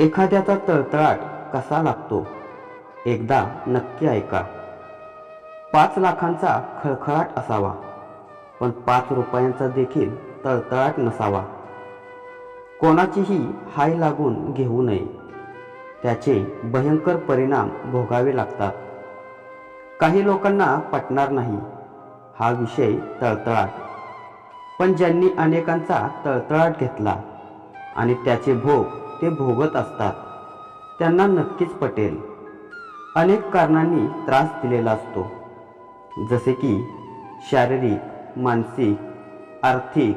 एखाद्याचा तळतळाट कसा लागतो? एकदा नक्की ऐका. पाच लाखांचा खळखळाट असावा पण पाच रुपयांचा देखील तळतळाट नसावा. कोणाचीही हाय लागून घेऊ नये. त्याचे भयंकर परिणाम भोगावे लागतात. काही लोकांना पटणार नाही. हा विषय तळतळाट. पण ज्यांनी अनेकांचा तळतळाट घेतला आणि त्याचे भोग ते भोगत असतात. त्यांना नक्कीच पटेल. अनेक कारणांनी त्रास दिलेला असतो. जसे की शारीरिक मानसिक आर्थिक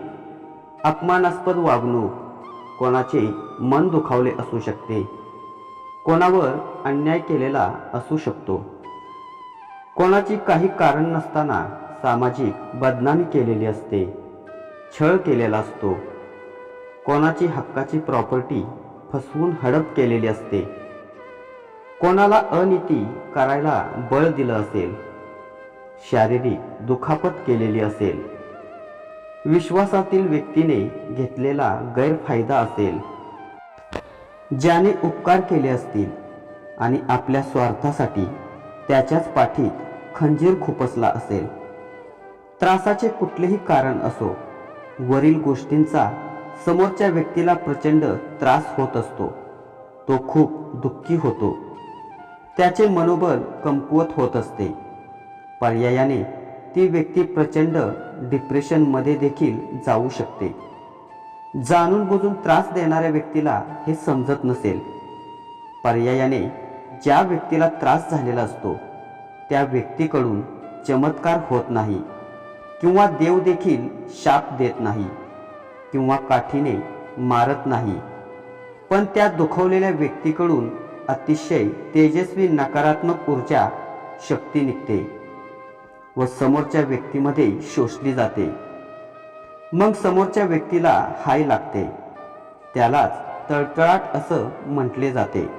अपमानास्पद वागणूक कोणाचे मन दुखावले असू शकते. कोणावर अन्याय केलेला असू शकतो. कोणाची काही कारण नसताना सामाजिक बदनामी केलेली असते छळ केलेला असतो. कोणाची हक्काची प्रॉपर्टी फसवून हडप केलेली असते. कोणाला अनिती करायला बळ दिलं असेल. शारीरिक दुखापत केलेली असेल. विश्वासातील व्यक्तीने घेतलेला गैरफायदा असेल. ज्याने उपकार केले असतील आणि आपल्या स्वार्थासाठी त्याच्याच पाठीत खंजीर खुपसला असेल. त्रासाचे कुठलेही कारण असो वरील गोष्टींचा समोरच्या व्यक्तीला प्रचंड त्रास होत असतो. तो खूप दुःखी होतो. त्याचे मनोबल कमकुवत होत असते. पर्यायाने ती व्यक्ती प्रचंड डिप्रेशनमध्ये देखील जाऊ शकते. जाणून बुजून त्रास देणाऱ्या व्यक्तीला हे समजत नसेल. पर्यायाने ज्या व्यक्तीला त्रास झालेला असतो त्या व्यक्तीकडून चमत्कार होत नाही किंवा देव देखील शाप देत नाही. किंवा काठीने मारत नाही. पण त्या दुखवलेल्या व्यक्तीकडून अतिशय तेजस्वी नकारात्मक ऊर्जा शक्ती निघते व समोरच्या व्यक्तीमध्ये शोषली जाते. मग समोरच्या व्यक्तीला हाय लागते. त्यालाच तळतळाट असं म्हटले जाते.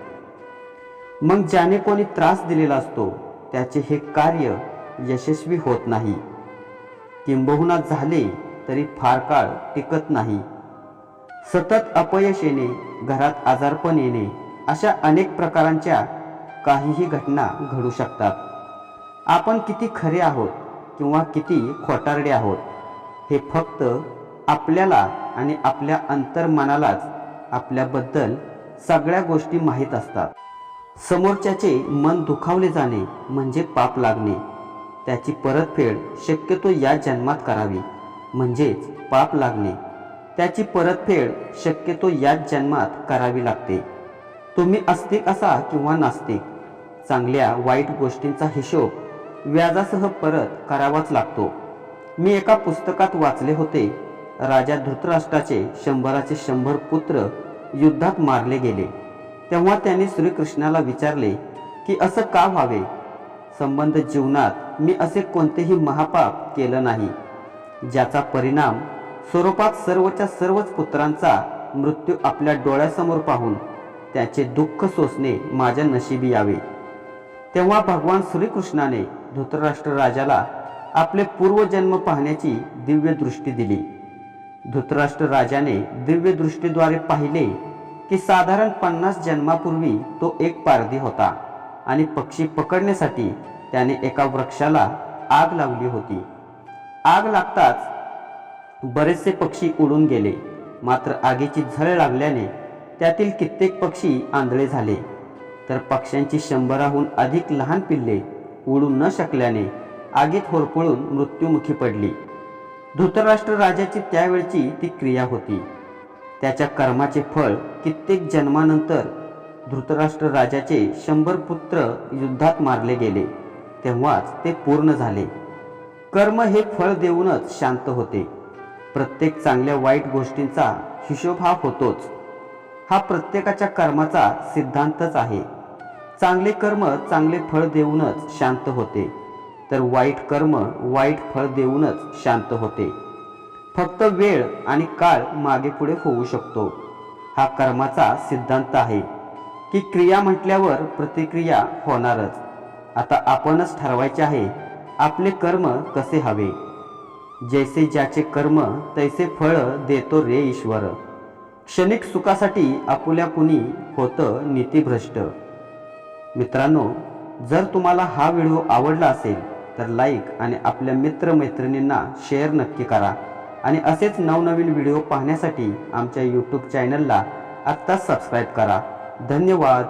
मग ज्याने कोणी त्रास दिलेला असतो त्याचे हे कार्य यशस्वी होत नाही. किंबहुना झाले तरी फार काळ टिकत नाही. सतत अपयश येणे घरात आजारपण येणे अशा अनेक प्रकारांच्या काहीही घटना घडू शकतात. आपण किती खरे आहोत किंवा किती खोटारडे आहोत हे फक्त आपल्याला आणि आपल्या अंतर्मनालाच आपल्याबद्दल सगळ्या गोष्टी माहीत असतात. समोरच्याचे मन दुखावले जाणे म्हणजे पाप लागणे. त्याची परतफेड शक्यतो या जन्मात करावी. म्हणजेच पाप लागणे. त्याची परतफेड शक्यतो याच जन्मात करावी लागते. तुम्ही अस्तिक असा किंवा नास्तिक चांगल्या वाईट गोष्टींचा हिशोब व्याजासह परत करावाच लागतो. मी एका पुस्तकात वाचले होते राजा धृतराष्ट्राचे शंभराचे शंभर पुत्र युद्धात मारले गेले. तेव्हा त्याने श्रीकृष्णाला विचारले की असं का व्हावे? संबंध जीवनात मी असे कोणतेही महापाप केलं नाही. ज्याचा परिणाम स्वरूपात सर्वच्या सर्वच पुत्रांचा मृत्यू आपल्या डोळ्यासमोर पाहून त्याचे दुःख सोसणे माझ्या नशिबी यावे. तेव्हा भगवान श्रीकृष्णाने धृतराष्ट्र राजाला आपले पूर्वजन्म पाहण्याची दिव्य दृष्टी दिली. धृतराष्ट्र राजाने दिव्य दृष्टीद्वारे पाहिले की साधारण पन्नास जन्मापूर्वी तो एक पारधी होता आणि पक्षी पकडण्यासाठी त्याने एका वृक्षाला आग लावली होती. आग लागताच बरेचसे पक्षी उडून गेले. मात्र आगीची झळ लागल्याने त्यातील कित्येक पक्षी आंधळे झाले. तर पक्ष्यांची शंभराहून अधिक लहान पिल्ले उडू न शकल्याने आगीत होरपळून मृत्युमुखी पडली. धृतराष्ट्र राजाची त्यावेळची ती क्रिया होती. त्याच्या कर्माचे फळ कित्येक जन्मानंतर धृतराष्ट्र राजाचे शंभर पुत्र युद्धात मारले गेले. तेव्हाच ते पूर्ण झाले. कर्म हे फळ देऊनच शांत होते. प्रत्येक चांगल्या वाईट गोष्टींचा हिशोब हा होतोच. हा प्रत्येकाच्या कर्माचा सिद्धांतच आहे. चांगले कर्म चांगले फळ देऊनच शांत होते. तर वाईट कर्म वाईट फळ देऊनच शांत होते. फक्त वेळ आणि काळ मागे पुढे होऊ शकतो. हा कर्माचा सिद्धांत आहे. की क्रिया म्हटल्यावर प्रतिक्रिया होणारच. आता आपणच ठरवायचे आहे आपले कर्म कसे हवे? जैसे ज्याचे कर्म तैसे फळ देतो रे ईश्वर. क्षणिक सुखासाठी आपुल्या कुणी होतं नीतीभ्रष्ट. मित्रांनो जर तुम्हाला हा व्हिडिओ आवडला असेल तर लाईक आणि आपल्या मित्रमैत्रिणींना शेअर नक्की करा. आणि असेच नवनवीन व्हिडिओ पाहण्यासाठी आमच्या यूट्यूब चॅनलला आत्ताच सबस्क्राईब करा. धन्यवाद.